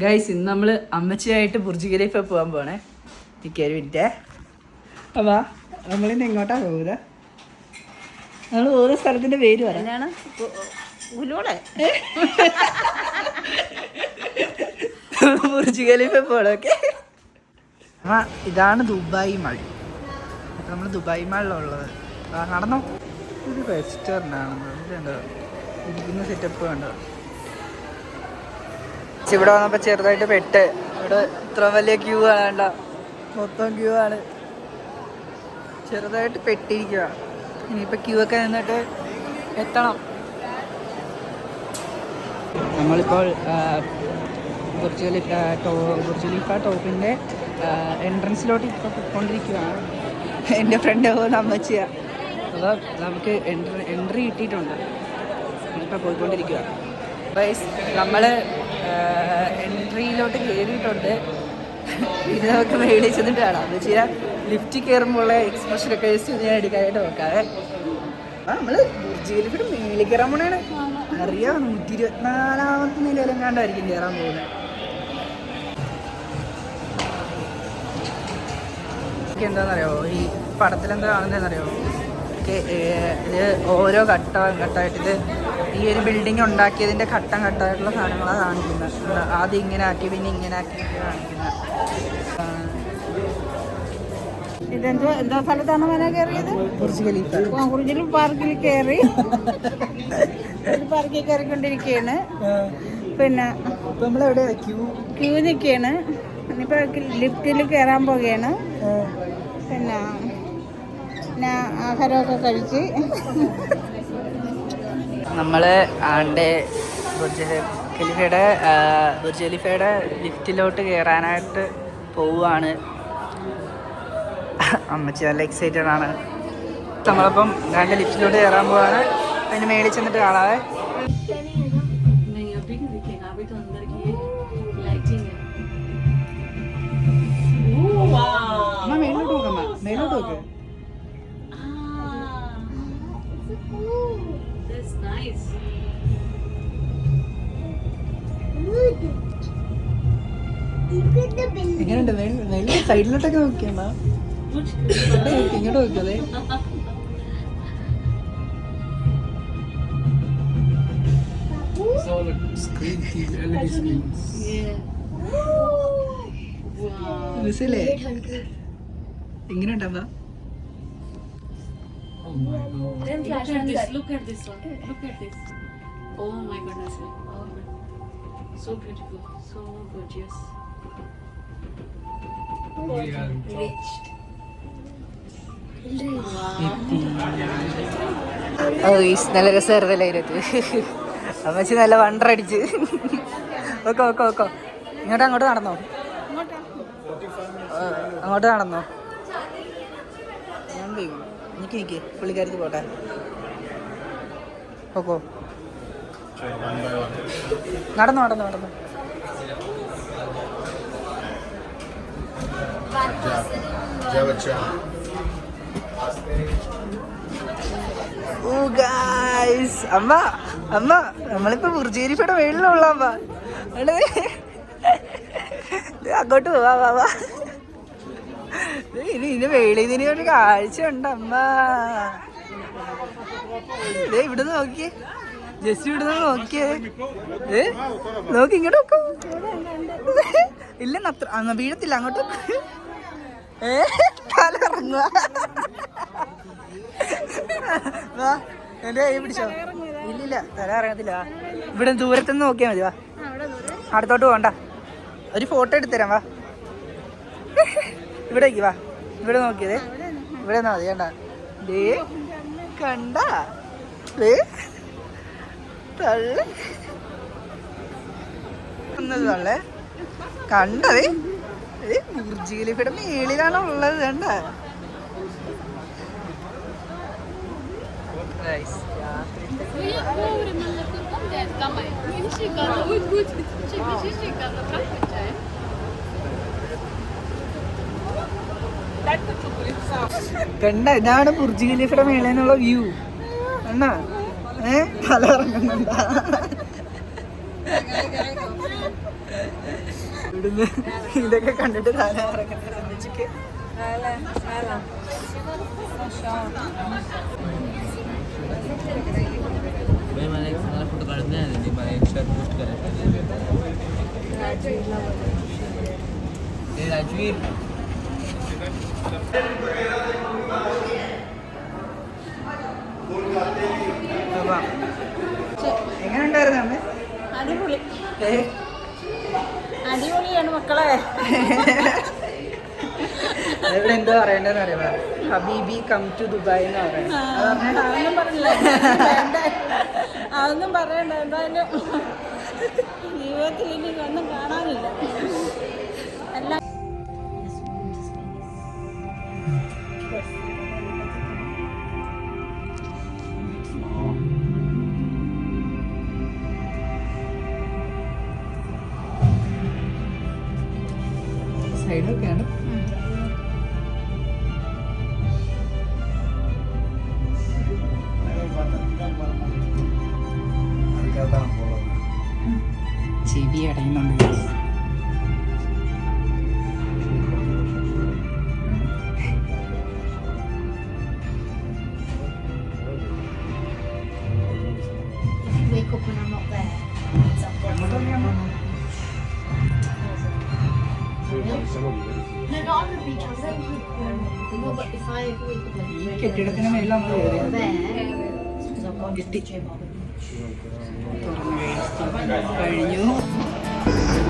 Guys ഇന്ന് നമ്മൾ അമ്മച്ചിയായിട്ട് Burj Khalifa പോകാൻ പോണേ നിൽക്കൊരു മിനിറ്റേ അപ്പാ നമ്മളിന്ന് എങ്ങോട്ടാ പോകുക നമ്മൾ ഓരോ സ്ഥലത്തിന്റെ പേര് പറയാനാണ് ബുർജ് ഖലീഫ പോകണം ഓക്കെ? ആ ഇതാണ് ദുബായ് മാൾ. അപ്പം നമ്മൾ ദുബായ് മാളിലുള്ളത്. നടന്നോ? ഒരു റെസ്റ്റോറന്റ് ആണെന്ന് ഇരിക്കുന്ന സെറ്റപ്പ് കണ്ടോ? ഇവിടെ വന്നപ്പോൾ ചെറുതായിട്ട് പെട്ട്. ഇവിടെ ഇത്ര വലിയ ക്യൂ ആണ് മൊത്തം ക്യൂ ആണ്. ചെറുതായിട്ട് പെട്ടിരിക്കുക ഇനിയിപ്പോൾ ക്യൂ ഒക്കെ നിന്നിട്ട് എത്തണം. നമ്മളിപ്പോൾ കുറച്ച് കുറച്ച് ഖലീഫ ടോപ്പിന്റെ എൻട്രൻസിലോട്ട് ഇപ്പോൾ പോയിക്കൊണ്ടിരിക്കുകയാണ് എന്റെ ഫ്രണ്ട് പോകുന്ന അമ്മച്ചിയാണ് അപ്പോൾ നമുക്ക് എൻട്രി എൻട്രി കിട്ടിയിട്ടുണ്ട്. ഇപ്പോൾ പോയിക്കൊണ്ടിരിക്കുക ബൈസ് നമ്മൾ എൻട്രിയിലോട്ട് കയറിയിട്ടുണ്ട് ഇത് നമുക്ക് കാണാം. എന്ന് വെച്ചാൽ ലിഫ്റ്റ് കയറുമ്പോഴുള്ള എക്സ്പ്രഷനൊക്കെ ഒക്കെ ഞാൻ എടുക്കാനായിട്ട് നോക്കാവേ. നമ്മൾ ബുർജ് ഖലീഫയുടെ മേളിൽ കയറാൻ പോണാണ്. അറിയാം നൂറ്റി ഇരുപത്തിനാലാമത്തെ നിലയിലും കണ്ടായിരിക്കും കയറാൻ പോകുന്നത് എന്താണെന്നറിയോ ഈ പടത്തിലെന്താ കാണുന്നതെന്നറിയോ? ഇത് ഓരോ ഘട്ടം ഘട്ടമായിട്ട് ഇത് ഈ ഒരു ബിൽഡിംഗ് ഉണ്ടാക്കിയതിന്റെ ഘട്ടം ഘട്ടമായിട്ടുള്ള സാധനങ്ങളാണ് കാണിക്കുന്നത്. ആദ്യം ഇങ്ങനെ ആക്കി പിന്നെ ഇങ്ങനെ ആക്കി കാണിക്കുന്നത്. ഇതെന്തോ എന്തോ സ്ഥലത്താണ് മന കയറിയത്? Burj Khalifa. കുറിഞ്ഞിലും പാർക്കിൽ കയറി. പാർക്കിൽ കയറിക്കൊണ്ടിരിക്കുകയാണ് പിന്നെ ക്യൂ നിൽക്കുകയാണ് ഇനിയിപ്പോൾ ലിഫ്റ്റിൽ കയറാൻ പോവുകയാണ്. പിന്നെ പിന്നെ ആഹാരമൊക്കെ കഴിച്ച്. നമ്മൾ ആണ്ട് ബുർജ് ഖലീഫയുടെ ബുർജ് ഖലീഫയുടെ ലിഫ്റ്റിലോട്ട് കയറാനായിട്ട് പോവുകയാണ് അമ്മച്ചി നല്ല എക്സൈറ്റഡ് ആണ്. നമ്മളപ്പം രണ്ട് ലിഫ്റ്റിലോട്ട് കയറാൻ പോവാണ്. അതിന് മേളിൽ ചെന്നിട്ട് കാണാതെ മേലോട്ട് നോക്കണ്ട മേലോട്ട് നോക്ക്. എങ്ങനെയുണ്ട് മേളിൽ സൈഡിലോട്ടൊക്കെ നോക്കിയമ്മ कुछ ഇങ്ങോട്ട് നോക്കി ഇങ്ങോട്ട് നോക്കിയതേ. Oh my goodness. Oh. So beautiful. So gorgeous. നല്ല രസമായിരുന്നല്ലേ അതിനകത്ത്? അമ്മച്ചി നല്ല വണ്ടറടിച്ച് ഓക്കെ ഓക്കെ ഓക്കെ. ഇങ്ങോട്ട് അങ്ങോട്ട് നടന്നോ? അങ്ങോട്ട് നടന്നോ? ഞാൻ എനിക്ക് നിക്ക് നിക്ക്. പുള്ളിക്കാരിക്ക് പോട്ടെ. ഓക്കോ. നടന്നു നടന്നു നടന്നു. ഓ ഗായ്സ് അമ്മ അമ്മ നമ്മളിപ്പോ ബുർജേരിപ്പയുടെ മേളിലുള്ള അമ്മ. അങ്ങോട്ട് പോവാ വാ ഇനി ഇനി മേളിൽ ഒരു കാഴ്ച ഉണ്ട് അമ്മ ഇവിടുന്ന് നോക്കിയേ. ജസ്റ്റ് ഇവിടുന്ന് നോക്കിയേ. ഏ? നോക്കി ഇങ്ങോട്ട് നോക്കൂ. ഇല്ലെന്ന് അത്ര വീഴത്തില്ല അങ്ങോട്ട്. ഏ? തല ഇറങ്ങുക വാ എന്റെ കൈ പിടിച്ചോ. ഇല്ലില്ല തല ഇറങ്ങത്തില്ല. ഇവിടെ ദൂരത്തുനിന്ന് നോക്കിയാൽ മതി വാ. അടുത്തോട്ട് പോകണ്ട ഒരു ഫോട്ടോ എടുത്തരാം വാ. ഇവിടേക്ക് വാ. ഇവിടെ നോക്കിയതേ. ഇവിടെ നിന്നാ മതി കണ്ട. ദേ കണ്ട. ദേ. തള്ളേ കണ്ടതേ? ബുർജ് ഖലീഫയുടെ മേളിലാണ് ഉള്ളത് കണ്ട. കണ്ട ഇതാണ് ബുർജ് ഖലീഫയുടെ മേളിൽ നിന്നുള്ള വ്യൂ കണ്ട? ഏ തല ഇറങ്ങുന്നുണ്ട ഇവിടുന്ന് ഇതൊക്കെ കണ്ടിട്ട് താനെ ഇറങ്ങുന്നത് ശ്രദ്ധിച്ചിട്ട് भाई मैंने एक हमारा फोटो काढना है नहीं मैं एक शर्ट पोस्ट करा ए राजवीर എങ്ങനെ ഉണ്ടായിരുന്നു അമ്മ? അടിപൊളി. അടിപൊളിയാണ് മക്കളെ. ഇവിടെ എന്താ പറയണ്ടെന്ന് അറിയാമോ? ഹബീബി കം ടു ദുബായ് എന്ന് പറയുന്നത് അതൊന്നും പറയണ്ട. എന്തായാലും ജീവിതത്തിൽ ഇനി ഒന്നും കാണാനില്ല. സൈഡൊക്കെയാണ് ഈ കെട്ടിടത്തിന് മേളിൽ നമ്മൾ കയറിയത് there,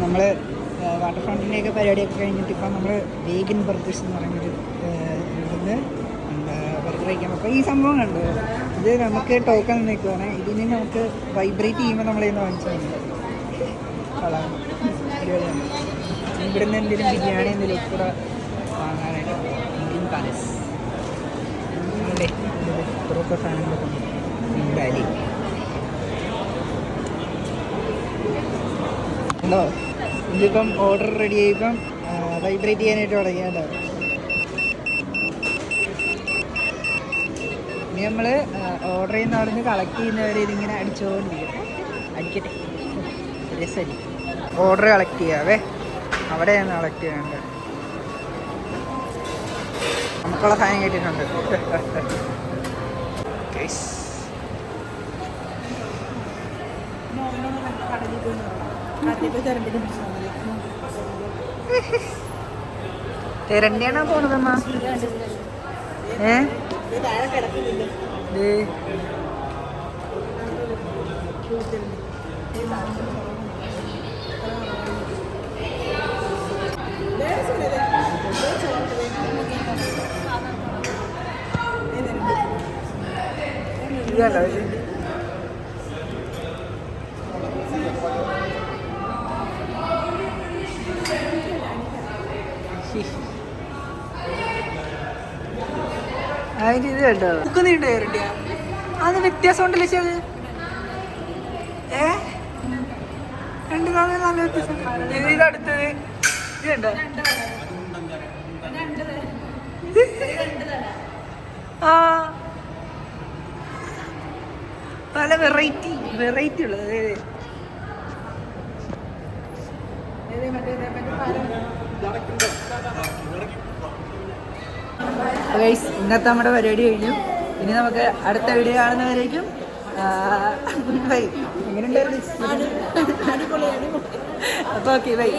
നമ്മൾ വാട്ടർ ഫ്രണ്ടിന്റെയൊക്കെ പരിപാടിയൊക്കെ കഴിഞ്ഞിട്ട് ഇപ്പം നമ്മൾ വേഗൻ ബർഗേഴ്സ് എന്ന് ഏഹ്, ഇവിടുന്ന് ബർഗർ കഴിക്കാം അപ്പോൾ ഈ സംഭവം കണ്ടു ഇത് നമുക്ക് ടോക്കൺ നിൽക്കുവാണ് ഇതിന് നമുക്ക് വൈബ്രേറ്റ് ചെയ്യുമ്പോൾ നമ്മളിന്ന് വാങ്ങിച്ചാൽ കൊള്ളാം അടിപൊളിയാണ് ഇവിടുന്ന് എന്തെങ്കിലും ബിരിയാണി എന്തെങ്കിലും കൂടെ വാങ്ങാനായിട്ട് ഇന്ത്യൻ പാലസ് അല്ലേ ഇത്രയൊക്കെ സാധനങ്ങളൊക്കെ ഉണ്ട് എന്തായാലും ഉണ്ടോ? ഇതിപ്പം ഓർഡർ റെഡി ആയിപ്പം വൈബ്രേറ്റ് ചെയ്യാനായിട്ട് തുടങ്ങി കേട്ടോ. ഇനി നമ്മൾ ഓർഡർ ചെയ്യുന്ന അവിടെ നിന്ന് കളക്ട് ചെയ്യുന്നവരെ ഇതിങ്ങനെ അടിച്ചുകൊണ്ടിരിക്കും അടിക്കട്ടെ. ശരി ഓർഡർ കളക്ട് ചെയ്യാവേ? അവിടെയാണ് കളക്ട് ചെയ്യേണ്ടത്. നമുക്കുള്ള സാധനം കേട്ടിട്ടുണ്ട് Guys. തെരണ്ടിയാണോ പോണതമ്മ ഏ. ഇതല്ലോ അതിന് ഇത് കേട്ടോ ബുക്ക് നീണ്ട് കയറിട്ടിയ? അത് വ്യത്യാസം ഉണ്ടല്ലേ ചേച്ചി അത്? ഏ? രണ്ട് തവണ നല്ല വ്യത്യാസം ഇത് ഇത് അടുത്തത്. ഇത് കണ്ടോ? ആ. പല വെറൈറ്റി വെറൈറ്റി ഉള്ളത്. അതെ അതെ. ഗൈസ് ഇന്നത്തെ നമ്മുടെ പരിപാടി കഴിഞ്ഞു. ഇനി നമുക്ക് അടുത്ത വീഡിയോ കാണുന്നവരേക്കും ബൈ എങ്ങനെയുണ്ടായിരുന്നു അപ്പോൾ ഓക്കെ ബൈ